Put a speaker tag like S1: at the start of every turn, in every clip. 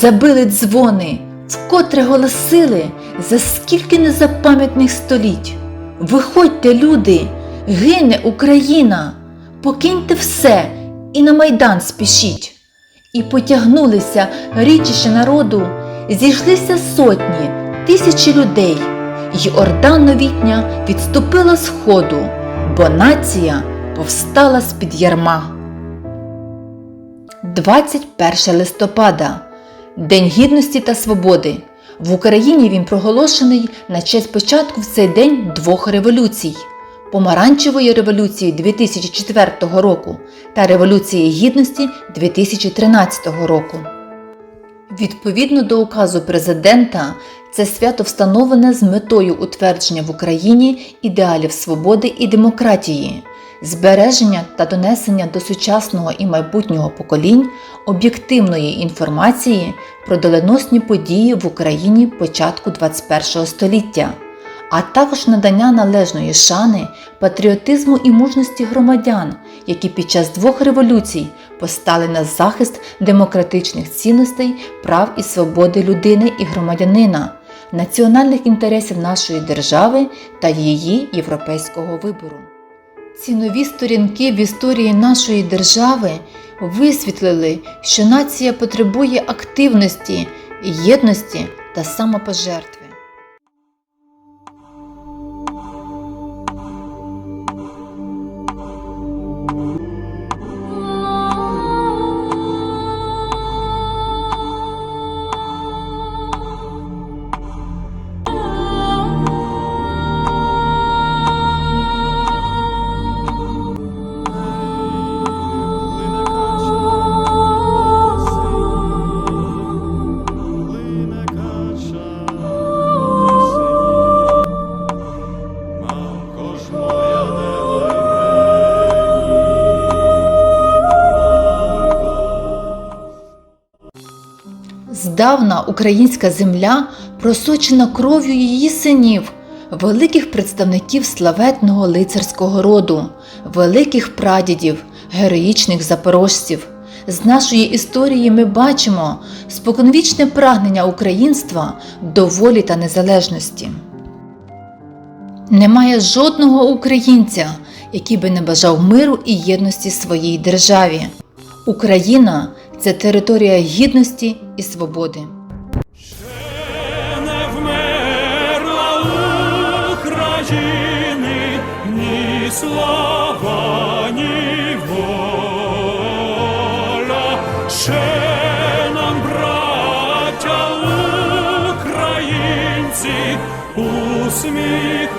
S1: забили дзвони, вкотре голосили за скільки незапам'ятних століть. Виходьте, люди, гине Україна, покиньте все і на майдан спішіть. І потягнулися річище народу, зійшлися сотні, тисячі людей, й орда новітня відступила з ходу, бо нація повстала з-під ярма. 21 листопада День гідності та свободи. В Україні він проголошений на честь початку в цей день двох революцій: Помаранчевої революції 2004 року та Революції Гідності 2013 року. Відповідно до указу президента, це свято встановлене з метою утвердження в Україні ідеалів свободи і демократії, збереження та донесення до сучасного і майбутнього поколінь об'єктивної інформації про доленосні події в Україні початку ХХ століття, а також надання належної шани, патріотизму і мужності громадян, які під час двох революцій постали на захист демократичних цінностей, прав і свободи людини і громадянина, національних інтересів нашої держави та її європейського вибору. Ці нові сторінки в історії нашої держави висвітлили, що нація потребує активності, єдності та самопожертви. Здавна українська земля просочена кров'ю її синів, великих представників славетного лицарського роду, великих прадідів, героїчних запорожців. З нашої історії ми бачимо споконвічне прагнення українства до волі та незалежності. Немає жодного українця, який би не бажав миру і єдності своїй державі. Україна це територія гідності і свободи.
S2: слава, ні воля. Ще нам, браття українці, усміхнеться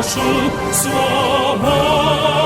S2: нашу свободу.